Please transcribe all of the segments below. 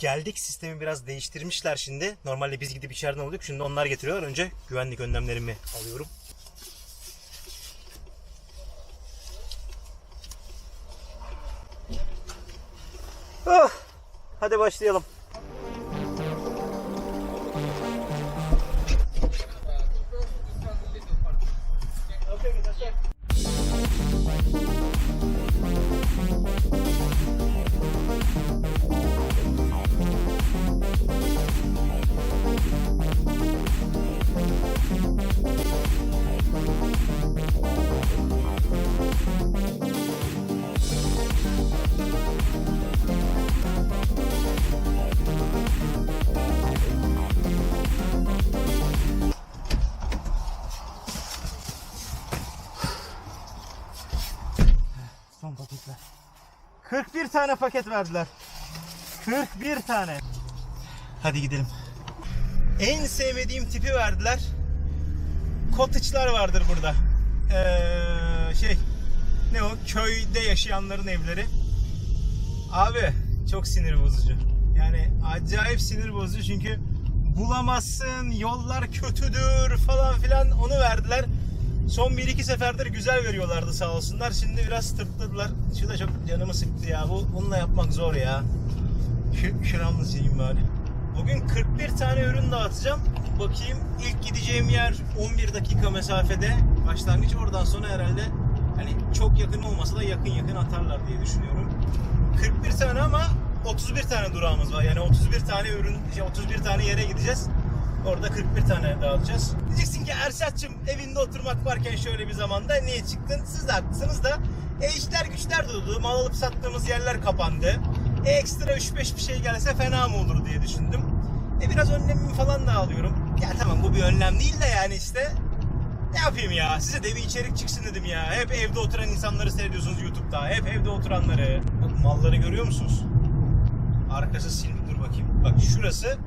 Geldik sistemi biraz değiştirmişler şimdi. Normalde biz gidip içeriden alıyorduk. Şimdi onlar getiriyorlar. Önce güvenlik önlemlerimi alıyorum. Oh, hadi başlayalım. Son paketler. 41 tane paket verdiler. 41 tane. Hadi gidelim. En sevmediğim tipi verdiler. Cottage'lar vardır burada. Ee, şey ne o köyde yaşayanların evleri. Abi çok sinir bozucu. Yani acayip sinir bozucu çünkü bulamazsın, yollar kötüdür falan filan onu verdiler. Son 1-2 seferdir güzel veriyorlardı sağ olsunlar. Şimdi biraz tırtladılar. Şu da çok canımı sıktı ya. Bu, bununla yapmak zor ya. Şu, şuramı sileyim bari. Bugün 41 tane ürün dağıtacağım. Bakayım ilk gideceğim yer 11 dakika mesafede. Başlangıç oradan sonra herhalde hani çok yakın olmasa da yakın yakın atarlar diye düşünüyorum. 41 tane ama 31 tane durağımız var. Yani 31 tane ürün, şey, 31 tane yere gideceğiz. Orada 41 tane dağıtacağız. Diyeceksin ki Ersat'cığım evinde oturmak varken şöyle bir zamanda niye çıktın? Siz de haklısınız da e işler güçler durdu. Mal alıp sattığımız yerler kapandı. E ekstra 3-5 bir şey gelse fena mı olur diye düşündüm. E biraz önlemimi falan da alıyorum. Ya tamam bu bir önlem değil de yani işte ne yapayım ya? Size de bir içerik çıksın dedim ya. Hep evde oturan insanları seyrediyorsunuz YouTube'da. Hep evde oturanları. Bak malları görüyor musunuz? Arkası silik dur bakayım. Bak şurası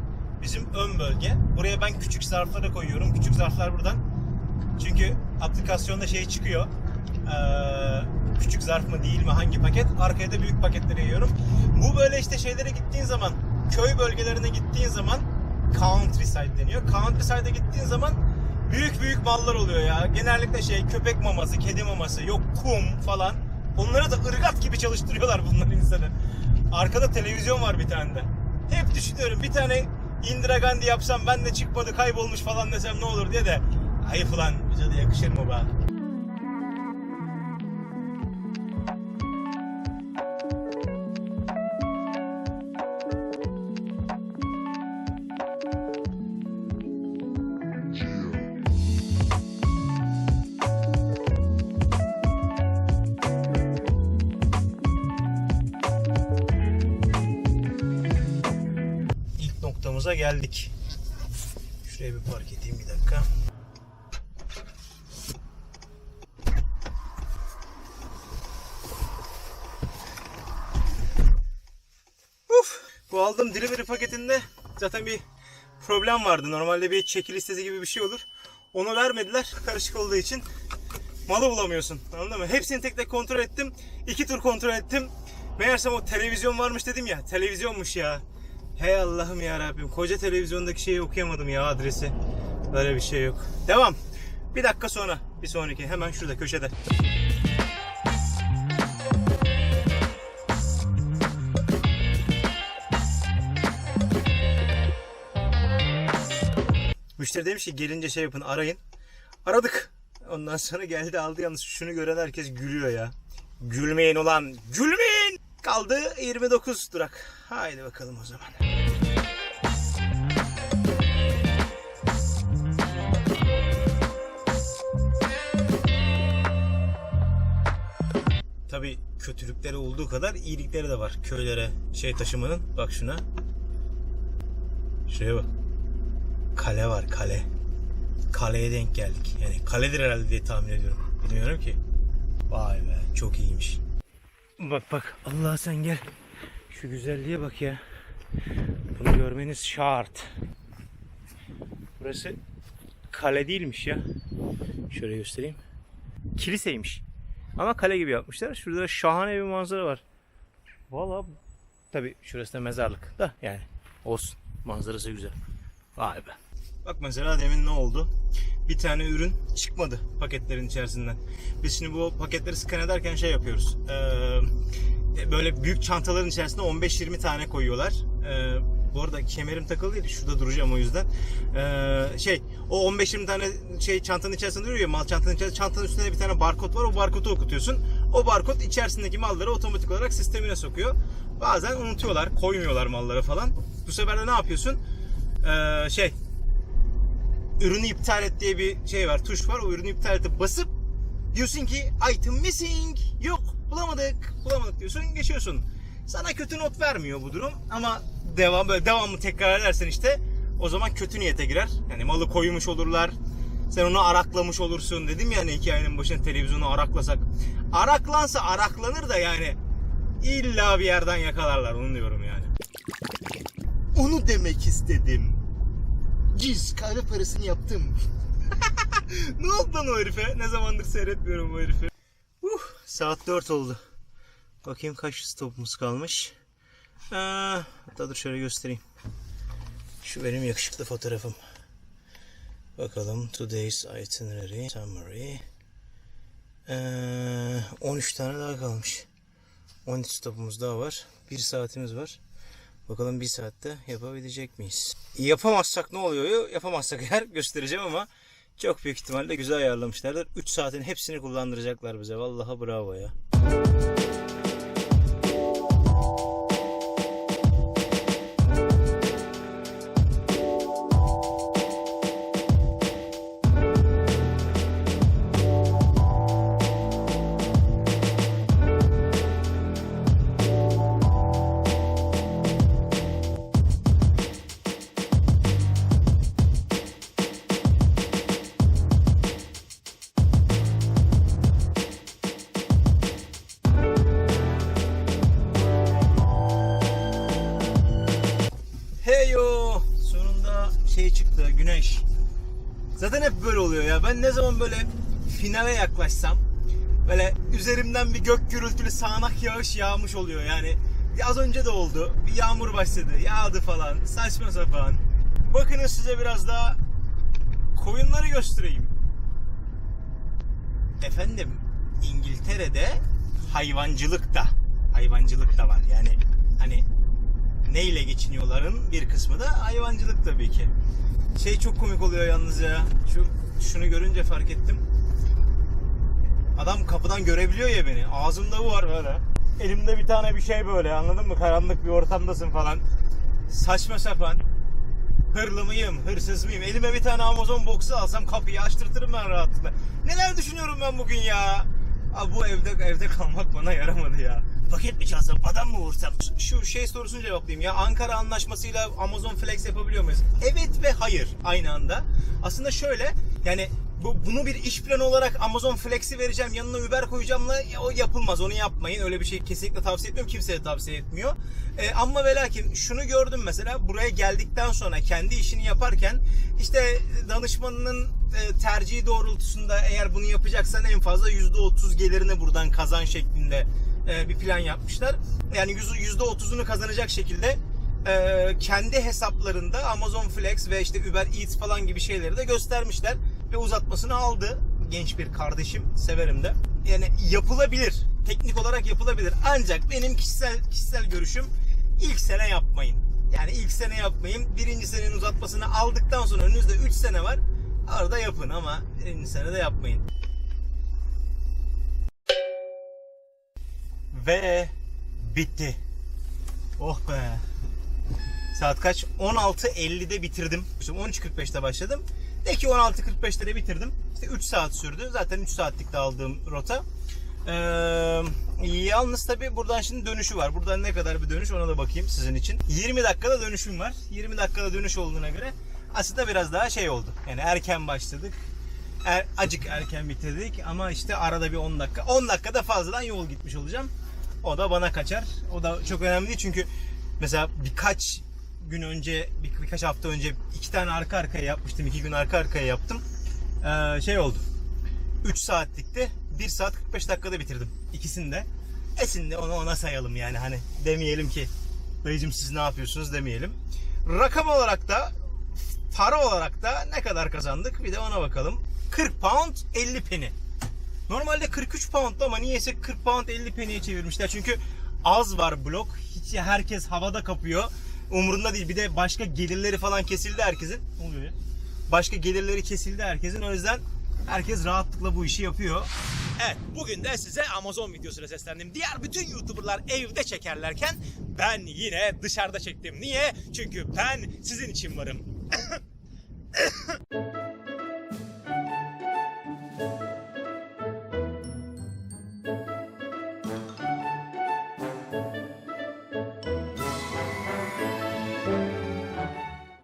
bizim ön bölge. Buraya ben küçük zarfları koyuyorum. Küçük zarflar buradan. Çünkü aplikasyonda şey çıkıyor. Ee, küçük zarf mı değil mi hangi paket? Arkaya da büyük paketleri yayıyorum. Bu böyle işte şeylere gittiğin zaman köy bölgelerine gittiğin zaman countryside deniyor. Countryside'a gittiğin zaman büyük büyük mallar oluyor ya. Genellikle şey köpek maması, kedi maması, yok kum falan. Onları da ırgat gibi çalıştırıyorlar bunlar insanı. Arkada televizyon var bir tane de. Hep düşünüyorum bir tane Indira Gandhi yapsam ben de çıkmadı kaybolmuş falan desem ne olur diye de ayıp ulan bize de yakışır mı be? Noktamıza geldik. Şuraya bir park edeyim bir dakika. Uf, bu aldığım delivery paketinde zaten bir problem vardı. Normalde bir çeki listesi gibi bir şey olur. Onu vermediler karışık olduğu için malı bulamıyorsun. Anladın mı? Hepsini tek tek kontrol ettim. İki tur kontrol ettim. Meğersem o televizyon varmış dedim ya. Televizyonmuş ya. Hey Allah'ım ya Rabbim. Koca televizyondaki şeyi okuyamadım ya adresi. Böyle bir şey yok. Devam. Bir dakika sonra. Bir sonraki. Hemen şurada köşede. Müşteri demiş ki gelince şey yapın arayın. Aradık. Ondan sonra geldi aldı yalnız şunu gören herkes gülüyor ya. Gülmeyin ulan gülmeyin. Kaldı 29 durak. Haydi bakalım o zaman. Tabi kötülükleri olduğu kadar iyilikleri de var köylere şey taşımanın. Bak şuna. Şuraya bak. Kale var kale. Kaleye denk geldik. Yani kaledir herhalde diye tahmin ediyorum. Bilmiyorum ki. Vay be çok iyiymiş. Bak bak Allah sen gel. Şu güzelliğe bak ya. Bunu görmeniz şart. Burası kale değilmiş ya. Şöyle göstereyim. Kiliseymiş. Ama kale gibi yapmışlar. Şurada da şahane bir manzara var. Valla tabi şurası da mezarlık da yani olsun. Manzarası güzel. Vay be. Bak mesela demin ne oldu? Bir tane ürün çıkmadı paketlerin içerisinden. Biz şimdi bu paketleri scan ederken şey yapıyoruz. Ee, böyle büyük çantaların içerisinde 15-20 tane koyuyorlar. Ee, bu arada kemerim takılı değil. Şurada duracağım o yüzden. Ee, şey o 15-20 tane şey çantanın içerisinde duruyor ya mal çantanın içerisinde. Çantanın üstünde bir tane barkod var. O barkodu okutuyorsun. O barkod içerisindeki malları otomatik olarak sistemine sokuyor. Bazen unutuyorlar. Koymuyorlar malları falan. Bu sefer de ne yapıyorsun? Ee, şey ürünü iptal et diye bir şey var, tuş var. O ürünü iptal ete basıp diyorsun ki item missing, yok bulamadık, bulamadık diyorsun, geçiyorsun. Sana kötü not vermiyor bu durum ama devam böyle devamlı tekrar edersen işte o zaman kötü niyete girer. Yani malı koymuş olurlar. Sen onu araklamış olursun. Dedim ya hani hikayenin başında televizyonu araklasak. Araklansa araklanır da yani illa bir yerden yakalarlar onu diyorum yani. Onu demek istedim. Ciz kahve parasını yaptım. ne oldu lan o herife? Ne zamandır seyretmiyorum o herifi. Uh, saat 4 oldu. Bakayım kaç stopumuz kalmış. Aa, hatta dur şöyle göstereyim. Şu benim yakışıklı fotoğrafım. Bakalım today's itinerary summary. Ee, 13 tane daha kalmış. 13 stopumuz daha var. 1 saatimiz var. Bakalım bir saatte yapabilecek miyiz? Yapamazsak ne oluyor? Yapamazsak eğer göstereceğim ama çok büyük ihtimalle güzel ayarlamışlardır. 3 saatin hepsini kullandıracaklar bize. Vallahi bravo ya. Heyo! Sonunda şey çıktı, güneş. Zaten hep böyle oluyor ya. Ben ne zaman böyle finale yaklaşsam böyle üzerimden bir gök gürültülü sağanak yağış yağmış oluyor yani. Az önce de oldu. Bir yağmur başladı. Yağdı falan. Saçma sapan. Bakın size biraz daha koyunları göstereyim. Efendim İngiltere'de hayvancılık da hayvancılık da var. Yani hani neyle geçiniyorların bir kısmı da hayvancılık tabii ki. Şey çok komik oluyor yalnız ya. Şu şunu görünce fark ettim. Adam kapıdan görebiliyor ya beni. Ağzımda bu var böyle. Elimde bir tane bir şey böyle anladın mı? Karanlık bir ortamdasın falan. Saçma sapan. Hırlı mıyım, hırsız mıyım? Elime bir tane Amazon box'u alsam kapıyı açtırtırım ben rahatlıkla. Neler düşünüyorum ben bugün ya? Abi bu evde evde kalmak bana yaramadı ya. Paket mi çalsam, adam mı vursam? Şu şey sorusunu cevaplayayım ya. Ankara anlaşmasıyla Amazon Flex yapabiliyor muyuz? Evet ve hayır aynı anda. Aslında şöyle yani bu, bunu bir iş planı olarak Amazon Flex'i vereceğim yanına Uber koyacağımla ya o yapılmaz onu yapmayın öyle bir şey kesinlikle tavsiye etmiyorum kimseye tavsiye etmiyor e, ama ve lakin şunu gördüm mesela buraya geldikten sonra kendi işini yaparken işte danışmanının e, tercihi doğrultusunda eğer bunu yapacaksan en fazla %30 gelirini buradan kazan şeklinde e, bir plan yapmışlar. Yani %30'unu kazanacak şekilde e, kendi hesaplarında Amazon Flex ve işte Uber Eats falan gibi şeyleri de göstermişler ve uzatmasını aldı genç bir kardeşim severim de. Yani yapılabilir teknik olarak yapılabilir. Ancak benim kişisel kişisel görüşüm ilk sene yapmayın. Yani ilk sene yapmayın birinci senenin uzatmasını aldıktan sonra önünüzde 3 sene var arada yapın ama birinci senede yapmayın ve bitti oh be Saat kaç? 16.50'de bitirdim. Şimdi 13.45'te başladım. De ki 16.45'te de bitirdim. İşte 3 saat sürdü. Zaten 3 saatlik de aldığım rota. Ee, yalnız tabi buradan şimdi dönüşü var. Buradan ne kadar bir dönüş ona da bakayım sizin için. 20 dakikada dönüşüm var. 20 dakikada dönüş olduğuna göre aslında biraz daha şey oldu. Yani erken başladık. Er, acık erken bitirdik ama işte arada bir 10 dakika. 10 dakikada fazladan yol gitmiş olacağım. O da bana kaçar. O da çok önemli değil çünkü mesela birkaç gün önce, bir, birkaç hafta önce iki tane arka arkaya yapmıştım. iki gün arka arkaya yaptım. Ee, şey oldu. 3 saatlikte 1 saat 45 dakikada bitirdim. İkisini de. Esin de ona sayalım yani hani demeyelim ki dayıcım siz ne yapıyorsunuz demeyelim. Rakam olarak da para olarak da ne kadar kazandık bir de ona bakalım. 40 pound 50 penny. Normalde 43 pound ama niyeyse 40 pound 50 penny'ye çevirmişler. Çünkü az var blok. Hiç herkes havada kapıyor. Umurunda değil. Bir de başka gelirleri falan kesildi herkesin. Oluyor? Başka gelirleri kesildi herkesin. O yüzden herkes rahatlıkla bu işi yapıyor. Evet, bugün de size Amazon videosuyla seslendim. Diğer bütün YouTuber'lar evde çekerlerken ben yine dışarıda çektim. Niye? Çünkü ben sizin için varım.